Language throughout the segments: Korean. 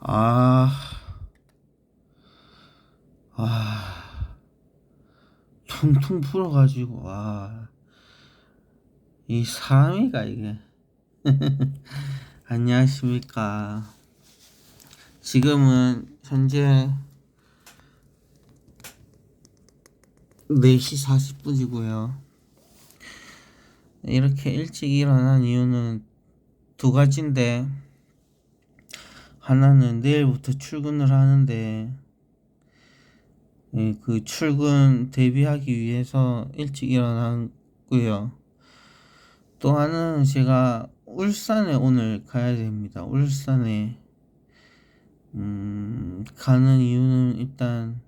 아, 아, 퉁퉁 불어가지고, 아, 이 사람이가 이게. 안녕하십니까. 지금은 현재 4시 40분이고요. 이렇게 일찍 일어난 이유는 두 가지인데, 하나는 내일부터 출근을 하는데, 예, 그 출근 대비하기 위해서 일찍 일어났고요. 또 하나는 제가 울산에 오늘 가야 됩니다. 울산에 음, 가는 이유는 일단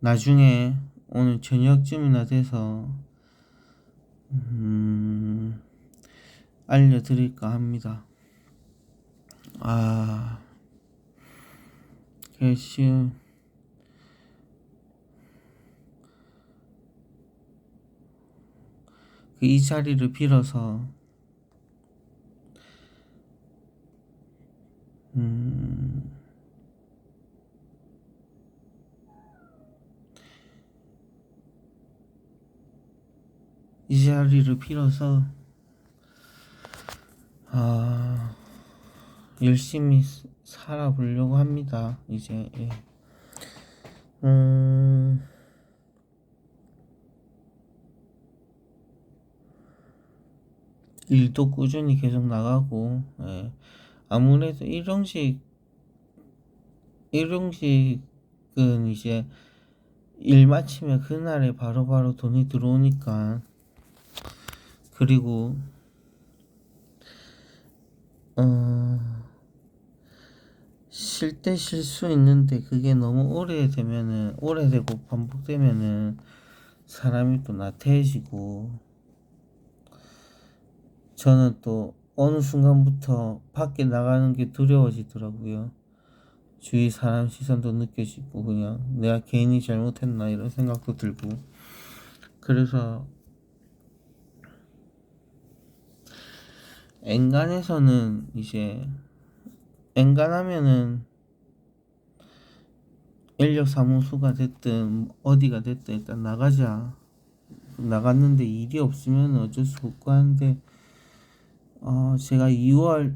나중에 오늘 저녁쯤이나 돼서 음, 알려드릴까 합니다. 아, 그래서 지금 그이 자리를 빌어서 음, 이 자리를 빌어서 아, 열심히 스- 살아보려고 합니다. 이제 예. 음, 일도 꾸준히 계속 나가고 예. 아무래도 일용직 일용직은 이제 일 마치면 그날에 바로 바로 돈이 들어오니까 그리고 어, 쉴 때 쉴 수 있는데 그게 너무 오래되면은 오래되고 반복되면은 사람이 또 나태해지고 저는 또 어느 순간부터 밖에 나가는 게 두려워지더라고요. 주위 사람 시선도 느껴지고 그냥 내가 괜히 잘못했나 이런 생각도 들고 그래서 엔간에서는 이제 엔간하면은 인력 사무소가 됐든 어디가 됐든 일단 나가자 나갔는데 일이 없으면 어쩔 수 없고 하는데 어 제가 2월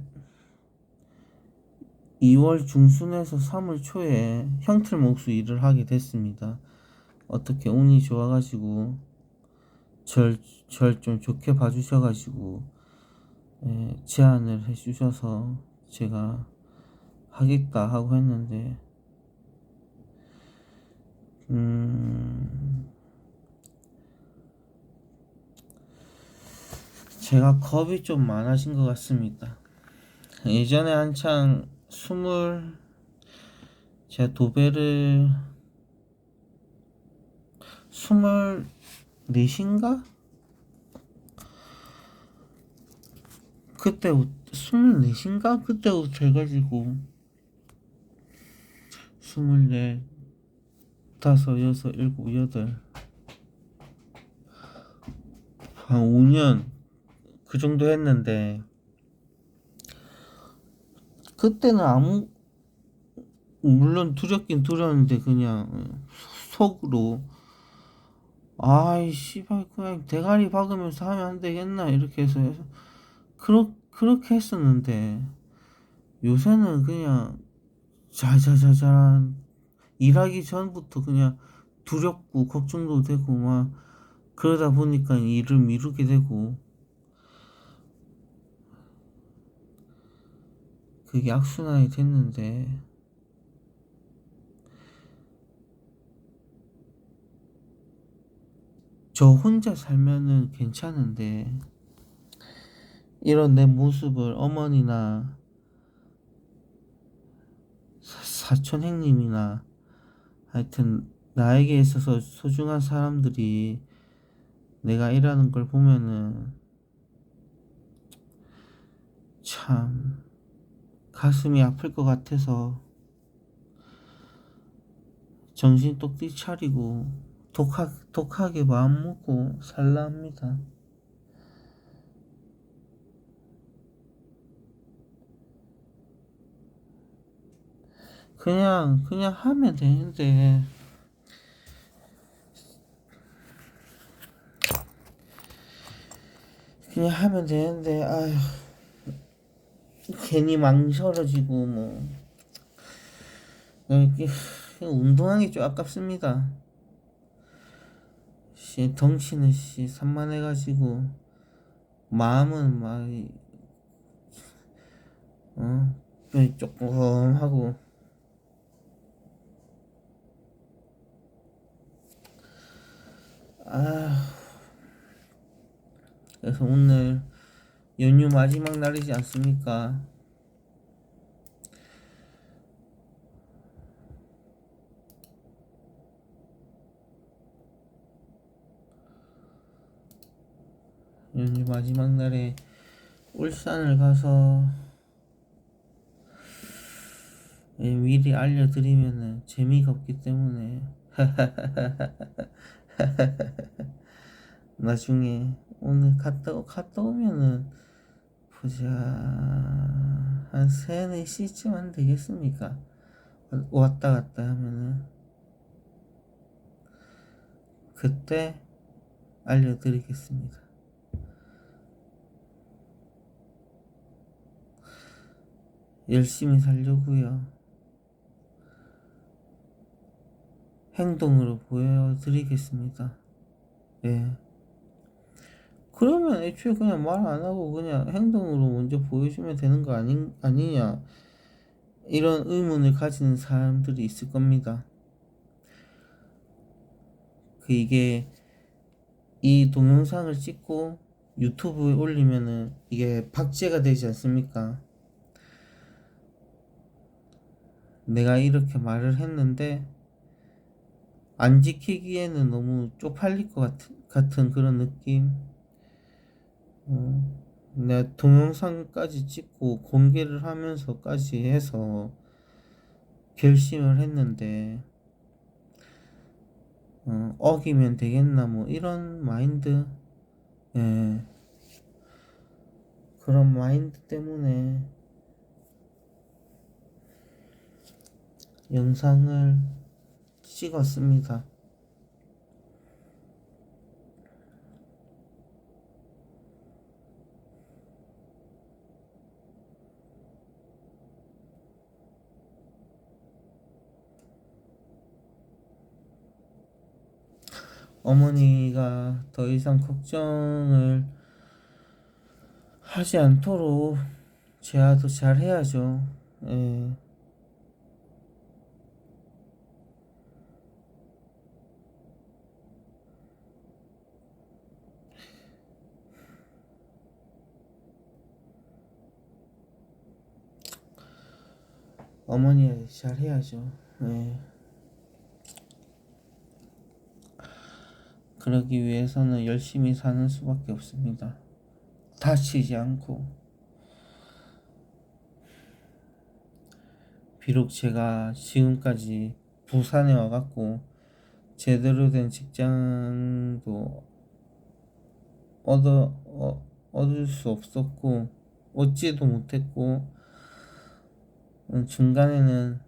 2월 중순에서 3월 초에 형틀목수 일을 하게 됐습니다. 어떻게 운이 좋아가지고 절 절 좀 좋게 봐주셔가지고 예, 제안을 해주셔서 제가 하겠다 하고 했는데. 음. 제가 겁이 좀 많아진 것 같습니다. 예전에 한창 스물 제가 도배를 스물 넷인가? 그때 스물 넷인가? 그때부터 해가지고 스물넷 다섯 여섯 일곱 여덟. 한 5년 그 정도 했는데 그때는 아무 물론 두렵긴 두려웠는데 그냥 속으로 아이 씨발 그냥 대가리 박으면서 하면 안 되겠나 이렇게 해서 그렇 그렇게 했었는데 요새는 그냥 자자자자 일하기 전부터 그냥 두렵고 걱정도 되고 막 그러다 보니까 일을 미루게 되고. 그게 악순환이 됐는데. 저 혼자 살면은 괜찮은데. 이런 내 모습을 어머니나 사- 사촌 형님이나 하여튼 나에게 있어서 소중한 사람들이 내가 일하는 걸 보면은 참 가슴이 아플 것 같아서 정신 똑띠 차리고 독하, 독하게 마음 먹고 살라 합니다. 그냥 그냥 하면 되는데. 그냥 하면 되는데 아휴. 괜히 망설여지고 뭐. 이렇게 운동하기 좀 아깝습니다. 씨 덩치는 씨 산만해가지고 마음은 막 어, 조금 하고 아 그래서 오늘 연휴 마지막 날이지 않습니까? 연휴 마지막 날에 울산을 가서 예, 미리 알려드리면은 재미가 없기 때문에 나중에 오늘 갔다, 오- 갔다 오면은 보자 한 세네 시쯤 하면 되겠습니까? 왔다 갔다 하면은 그때 알려드리겠습니다. 열심히 살려고요. 행동으로 보여드리겠습니다. 예. 그러면 애초에 그냥 말 안 하고 그냥 행동으로 먼저 보여주면 되는 거 아니, 아니냐. 이런 의문을 가지는 사람들이 있을 겁니다. 그 이게 이 동영상을 찍고 유튜브에 올리면은 이게 박제가 되지 않습니까? 내가 이렇게 말을 했는데 안 지키기에는 너무 쪽팔릴 것 같은, 같은 그런 느낌. 어, 내가 동영상까지 찍고 공개를 하면서까지 해서 결심을 했는데 어, 어기면 되겠나 뭐 이런 마인드 예. 그런 마인드 때문에 영상을 찍었습니다. 어머니가 더 이상 걱정을 하지 않도록 제아도 잘 해야죠. 예. 어머니 잘 해야죠. 예. 그러기 위해서는 열심히 사는 수밖에 없습니다. 다치지 않고. 비록 제가 지금까지 부산에 와갖고 제대로 된 직장도 얻어, 어, 얻을 수 없었고, 얻지도 못했고, 음, 중간에는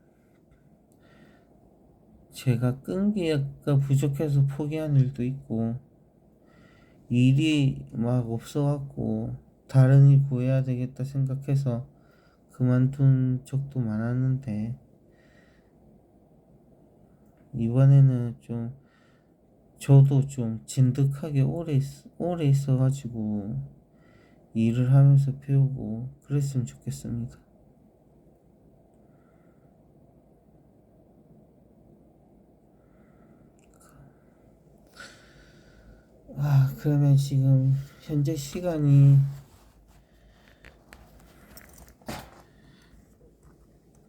제가 끈기가 부족해서 포기한 일도 있고 일이 막 없어갖고 다른 일 구해야 되겠다 생각해서 그만둔 적도 많았는데 이번에는 좀 저도 좀 진득하게 오래 있, 오래 있어가지고 일을 하면서 배우고 그랬으면 좋겠습니다. 아, 그러면 지금 현재 시간이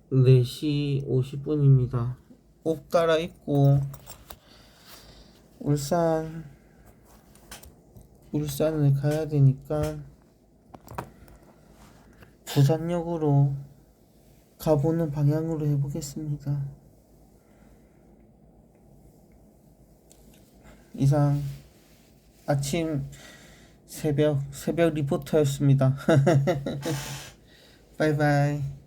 네시 50분입니다. 옷 갈아입고 울산 울산을 가야 되니까 부산역으로 가보는 방향으로 해보겠습니다. 이상 아침 새벽 새벽 리포터였습니다. 바이바이.